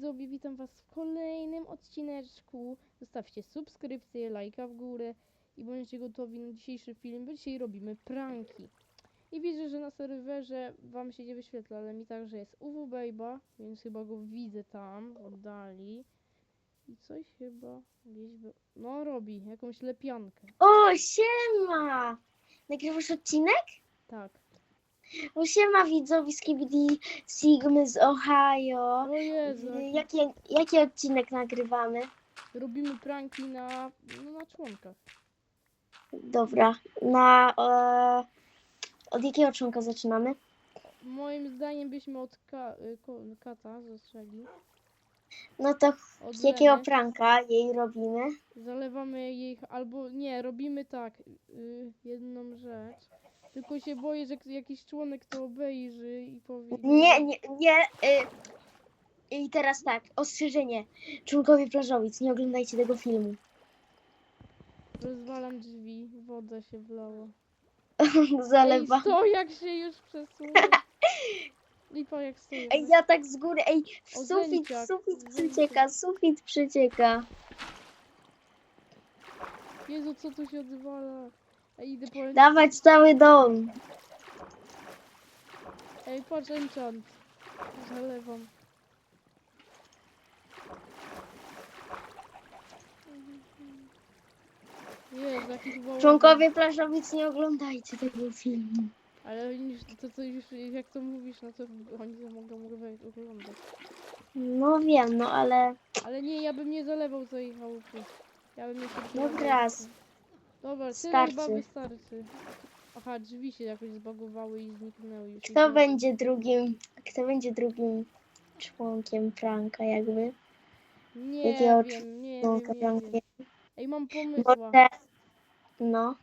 widzowie, witam was w kolejnym odcineczku. Zostawcie subskrypcję, lajka w górę i bądźcie gotowi na dzisiejszy film, bo dzisiaj robimy pranki. I widzę, że na serwerze wam się nie wyświetla, ale mi także jest UW Babe'a, więc chyba go widzę tam, oddali. I coś chyba gdzieś by... No robi, jakąś lepiankę. O, siema! Nagrywasz odcinek? Tak. O, siema widzowie z KBD Sigmy z Ohio. O Jezu, jaki- Jaki, jaki odcinek nagrywamy? robimy pranki na, no, na członkach. Dobra, na... E, od jakiego członka zaczynamy? Moim zdaniem byśmy od ka- y, ko- kata zastrzeli. No to Od jakiego Leny. pranka jej robimy? Zalewamy jej, albo nie, robimy tak, y, jedną rzecz. Tylko się boję, że jakiś członek to obejrzy i powie. Nie, nie, nie. Y, I teraz tak, ostrzeżenie. Członkowie plażowic, nie oglądajcie tego filmu. Rozwalam drzwi, woda się wlała. Zalewa. Ej, stojak się już przesunął. Lipa jak stoi. Ej, ja tak z góry, ej, w O, sufit, Zęciak, sufit Zęciak. przecieka, sufit przecieka. Jezu, co tu się odwala? Ej, idę po... Dawać cały dom. Ej, patrz, enchant. Jezu, jakiś. Członkowie plażowic, nie oglądajcie tego filmu. Ale już, to, to już, jak to mówisz, no to oni to mogą oglądać- oglądać. No wiem, no ale Ale nie, ja bym nie zalewał tej chałupy. Ja bym jeszcze... No zalewał. raz. Dobra, tyle Starczy. chyba wystarczy. Aha, drzwi się jakoś zbagowały i zniknęły już. kto będzie drugim, kto będzie drugim członkiem pranka jakby? Nie jakiego wiem, nie Członka nie. Ej, mam pomysła. Może, no,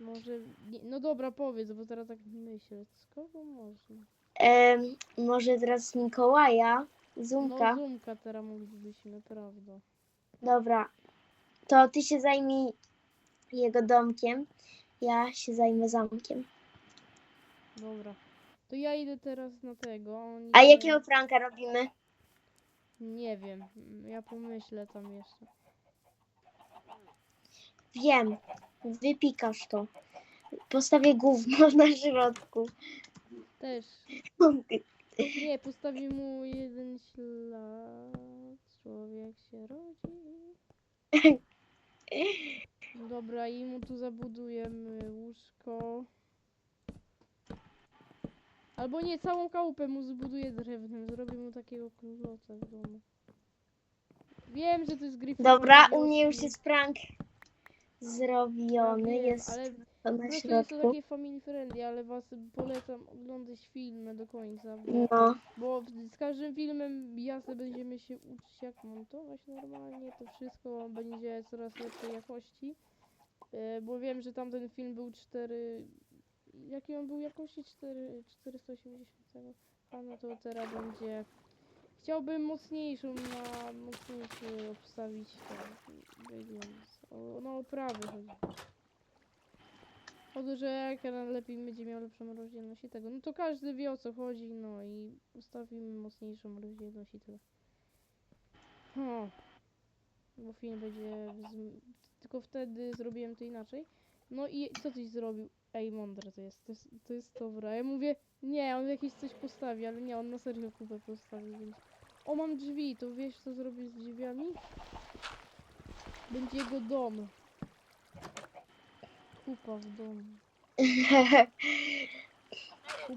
Może... Nie, no dobra, powiedz, bo teraz tak myślę. Z kogo można? em, może teraz Mikołaja, Zumka. No Zoomka teraz moglibyśmy, prawda. Dobra, to ty się zajmij jego domkiem, ja się zajmę zamkiem. Dobra. To ja idę teraz na tego. a Oni A idą- jakiego pranka robimy? Nie wiem. Ja pomyślę tam jeszcze. Wiem, wypikasz to. Postawię gówno na środku. Też. Nie, postawi mu jeden ślad. Człowiek się rodzi. Dobra, i mu tu zabudujemy łóżko. Albo nie, całą chałupę mu zbuduję drewnem. Zrobię mu takiego króloca w domu. Wiem, że to jest Gryffindor. Dobra, u mnie już jest prank zrobiony. Wiem, Jest Ale to na proszę, jest to środku. takie family friendly, ale was polecam oglądać filmy do końca. Bo No, Bo z każdym filmem jasne będziemy się uczyć jak montować normalnie, to wszystko będzie coraz lepszej jakości. E, Bo wiem, że tamten film był 4... Jakiej on był jakości? 4, 480. A no to teraz będzie... Chciałbym mocniejszą na mocniejszy obstawić wygląd. No oprawy chodzi. O że jak lepiej będzie miał lepszą rozdzielność i tego. No to każdy wie o co chodzi, no i ustawimy mocniejszą rozdzielność i tyle. Hmm. Bo film będzie. Tylko wtedy zrobiłem to inaczej. No i co tyś zrobił? Ej, mądre to jest. To jest, to jest dobra. Ja mówię, nie, on jakieś coś postawi, ale nie, on na serio kupę postawi, więc. O, mam drzwi, to wiesz co zrobię z drzwiami? Będzie jego dom. Kupa w domu.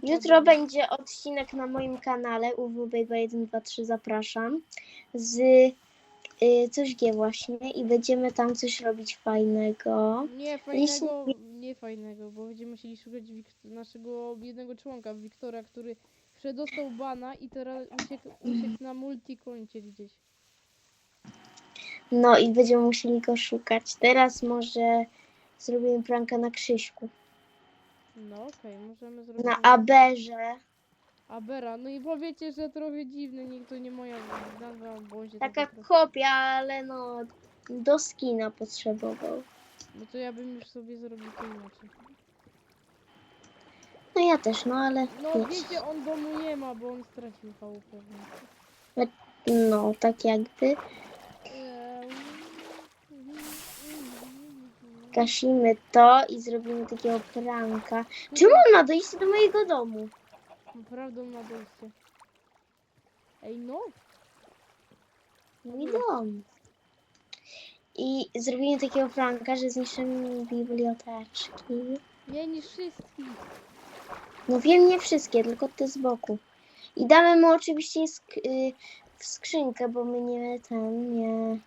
Jutro będzie odcinek na moim kanale uwbejba123 zapraszam z y, coś G właśnie i będziemy tam coś robić fajnego. Nie fajnego, nie fajnego, bo będziemy musieli szukać naszego jednego członka, Wiktora, który przedostał bana i teraz uciekł, uciekł na multikoncie gdzieś. No i będziemy musieli go szukać. Teraz może zrobimy pranka na Krzyśku. No okej, możemy zrobić. Na Aberze. Abera, no i powiecie, że trochę dziwny, niech to nie moja nazwa, Taka tak kopia, ale no do skina potrzebował. No to ja bym już sobie zrobił to inaczej. No ja też, no ale No wiecie. wiecie, on domu nie ma, bo on stracił chałupę. więc- No, tak jakby. Gasimy to i zrobimy takiego pranka. Czemu on ma dojść do mojego domu? Naprawdę na dojście. Ej no, Mój dom. I zrobimy takiego pranka, że zniszczymy biblioteczki. nie niż wszystkich. No wiem, nie wszystkie, tylko te z boku. I damy mu oczywiście sk- y, w skrzynkę, bo my nie ten, nie,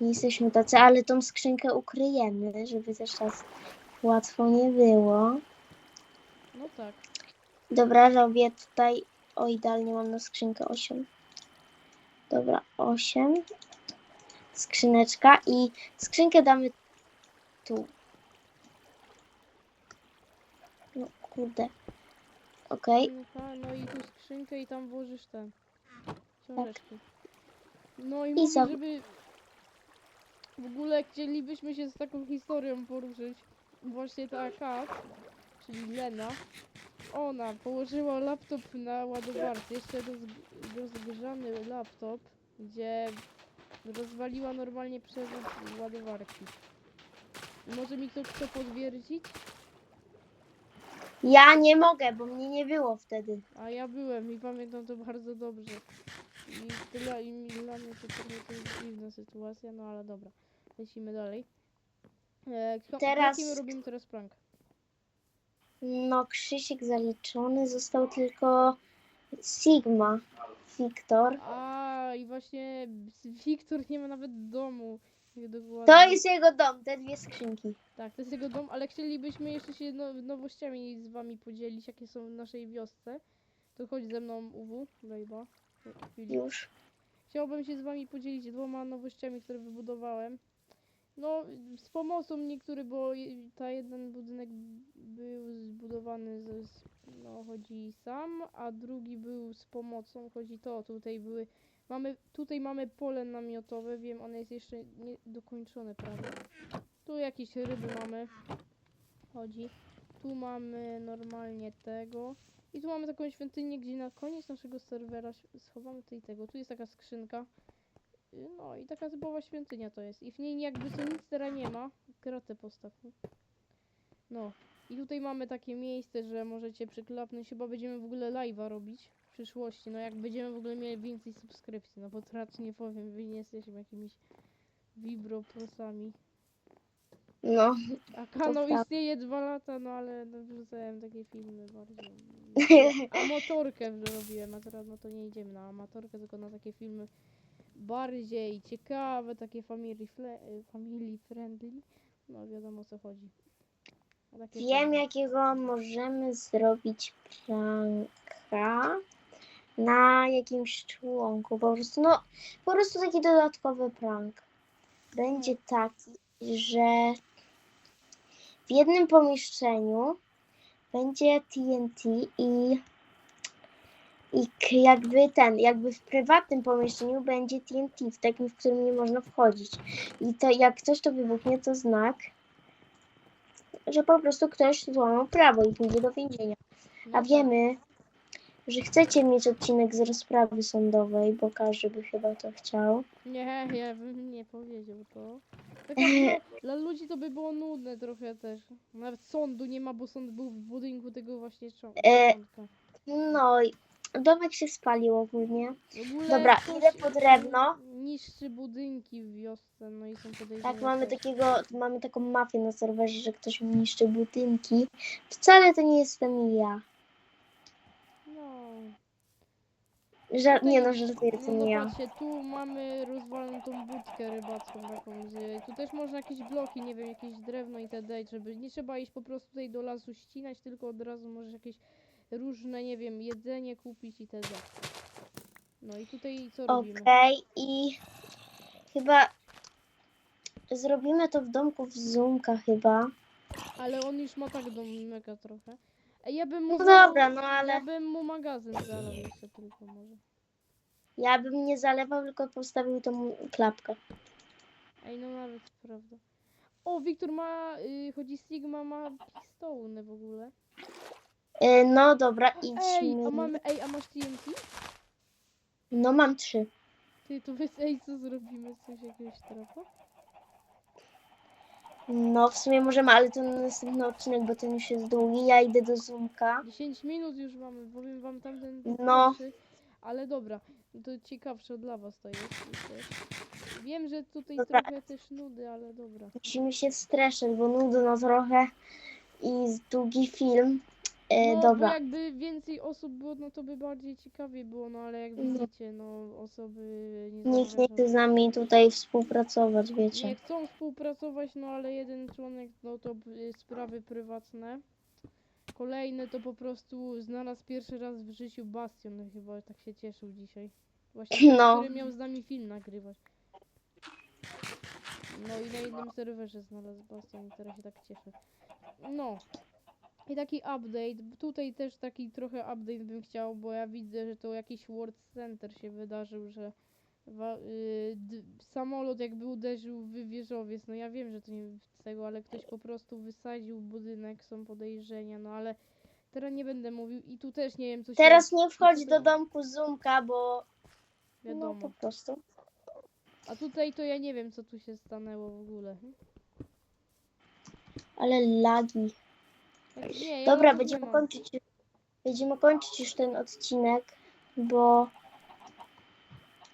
nie jesteśmy tacy, ale tą skrzynkę ukryjemy, żeby też tak łatwo nie było. No tak. Dobra, robię tutaj, o idealnie mam na skrzynkę 8. Dobra, 8. Skrzyneczka i skrzynkę damy tu. No kurde. Okej. Skrzynka, No i tu skrzynkę i tam włożysz ten. Książeczki. No i I mówię, żeby w ogóle chcielibyśmy się z taką historią poruszyć. Właśnie ta Kat, czyli Lena, ona położyła laptop na ładowarce, jeszcze roz, rozgrzany laptop, gdzie rozwaliła normalnie przewód ładowarki. Może mi ktoś to potwierdzić? Ja nie mogę, bo mnie nie było wtedy. A ja byłem i pamiętam to bardzo dobrze. I tyle i dla mnie to trochę to jest dziwna sytuacja, no ale dobra. Lecimy dalej. E, kto, Teraz- Jakim robimy teraz prank? No, Krzysiek zaliczony, został tylko Sigma, Wiktor. A i właśnie Wiktor nie ma nawet domu. Dokładnie. To jest jego dom, te dwie skrzynki. Tak, to jest jego dom, ale chcielibyśmy jeszcze się no, nowościami z wami podzielić, jakie są w naszej wiosce. To chodź ze mną, UW, Lejba. Już. Chciałbym się z wami podzielić dwoma nowościami, które wybudowałem. No, z pomocą niektórych, bo ta jeden budynek był zbudowany z, z no, chodzi sam, a drugi był z pomocą, chodzi to, tutaj były, mamy, tutaj mamy pole namiotowe, wiem, one jest jeszcze nie dokończone prawie. Tu jakieś ryby mamy, chodzi. Tu mamy normalnie tego. I tu mamy taką świątynię, gdzie na koniec naszego serwera schowamy tutaj tego. Tu jest taka skrzynka. No i taka typowa świątynia to jest. I w niej jakby co nic teraz nie ma. Kratę postaw. No. I tutaj mamy takie miejsce, że możecie przyklapnąć. Chyba będziemy w ogóle live'a robić w przyszłości. No jak będziemy w ogóle mieli więcej subskrypcji. No bo to raczej nie powiem, wy nie jesteśmy jakimiś vibroprosami. No, A kanał istnieje dwa lata, no ale no, wrzucałem takie filmy bardziej. Amatorkę robiłem, a teraz no to nie idziemy na amatorkę, tylko na takie filmy bardziej ciekawe, takie family, family friendly. No wiadomo o co chodzi. Takie wiem jakiego możemy zrobić pranka na jakimś członku. Po prostu, no, po prostu taki dodatkowy prank. Będzie taki, że w jednym pomieszczeniu będzie TNT i, i k- jakby ten, jakby w prywatnym pomieszczeniu będzie TNT, w takim, w którym nie można wchodzić. I to jak coś to wybuchnie, to znak, że po prostu ktoś złamał prawo i pójdzie do więzienia. No A tak. wiemy, że chcecie mieć odcinek z rozprawy sądowej, bo każdy by chyba to chciał. Nie, ja bym nie powiedział to. Tak dla ludzi to by było nudne trochę też. Nawet sądu nie ma, bo sąd był w budynku tego właśnie czo- E. No i domek się spalił ogólnie. Ogóle Dobra, idę po drewno. Niszczy budynki w wiosce, no i są podejrzenia. Tak, mamy takiego, mamy taką mafię na serwerze, że ktoś mi niszczy budynki. Wcale to nie jestem ja. No. Ża- nie no, żartuję, to No nie ja. zobaczcie, tu mamy rozwaloną tą budkę rybacką taką z... Tu też można jakieś bloki, nie wiem, jakieś drewno i itd., żeby nie trzeba iść po prostu tutaj do lasu ścinać, tylko od razu możesz jakieś różne, nie wiem, jedzenie kupić itd. No i tutaj co robimy? Okej, i chyba zrobimy to w domku w Zoomka chyba. Ale on już ma tak do mega trochę. Ej, ja bym mu... No dobra, no ale- Ja bym mu magazyn zalał jeszcze tylko może. Ja bym nie zalewał, tylko postawił tą klapkę. Ej, no nawet prawda. O, Wiktor ma, y, chodzi Sigma, ma pistony w ogóle. E, no dobra, Ej, idźmy. a mamy, ej, a masz TNT? No mam trzy. Ty, to wy ej, co zrobimy? Coś jakiegoś tropa? No, w sumie możemy, ale to na następny odcinek, bo ten już jest długi. Ja idę do Zoomka. 10 minut już mamy, powiem wam tamten No. pierwszy, ale dobra, to ciekawsze dla was to jest. myślę. Wiem, że tutaj Dobra. trochę też nudy, ale dobra. Musimy się streszczać, bo nudno trochę i długi film. E, No, dobra. bo jakby więcej osób było, no to by bardziej ciekawie było, no ale jak Mhm. widzicie, no osoby nie Nikt nie chce z nami tutaj współpracować, wiecie. Nie chcą współpracować, no ale jeden członek, no to y, sprawy prywatne. Kolejny to po prostu znalazł pierwszy raz w życiu Bastion, chyba tak się cieszył dzisiaj. Właśnie ten, No. który miał z nami film nagrywać. No i na jednym serwerze znalazł Bastion i teraz się tak cieszę. No. I taki update, tutaj też taki trochę update bym chciał, bo ja widzę, że to jakiś World Center się wydarzył, że y, samolot jakby uderzył w wieżowiec. No ja wiem, że to nie z tego, ale ktoś po prostu wysadził budynek, są podejrzenia, no ale teraz nie będę mówił i tu też nie wiem co się Teraz nie wchodź do domku Zoomka, bo no wiadomo. po prostu. A tutaj to ja nie wiem co tu się stanęło w ogóle. Ale lagi. Ja Dobra, będziemy kończyć, będziemy kończyć już ten odcinek, bo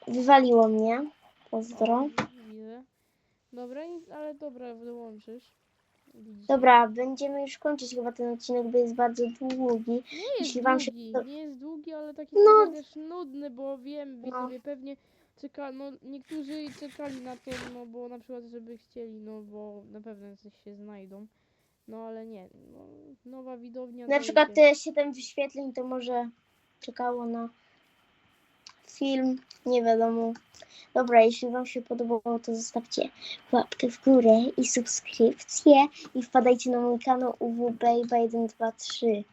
wywaliło mnie. Pozdro. Widzę. Dobra, nic, ale dobra. Widzisz. Dobra, będziemy już kończyć chyba ten odcinek, bo jest bardzo długi. Nie jest jeśli wam się długi, to- nie jest długi, ale taki No. trochę też nudny, bo wiem, wy No. sobie pewnie czeka, no niektórzy czekali na to, no bo na przykład, żeby chcieli, no bo na pewno coś się znajdą. No ale nie, no, nowa widownia. Na przykład te 7 wyświetleń to może czekało na film, nie wiadomo. Dobra, jeśli Wam się podobało, to zostawcie łapkę w górę i subskrypcję i wpadajcie na mój kanał UWB 123.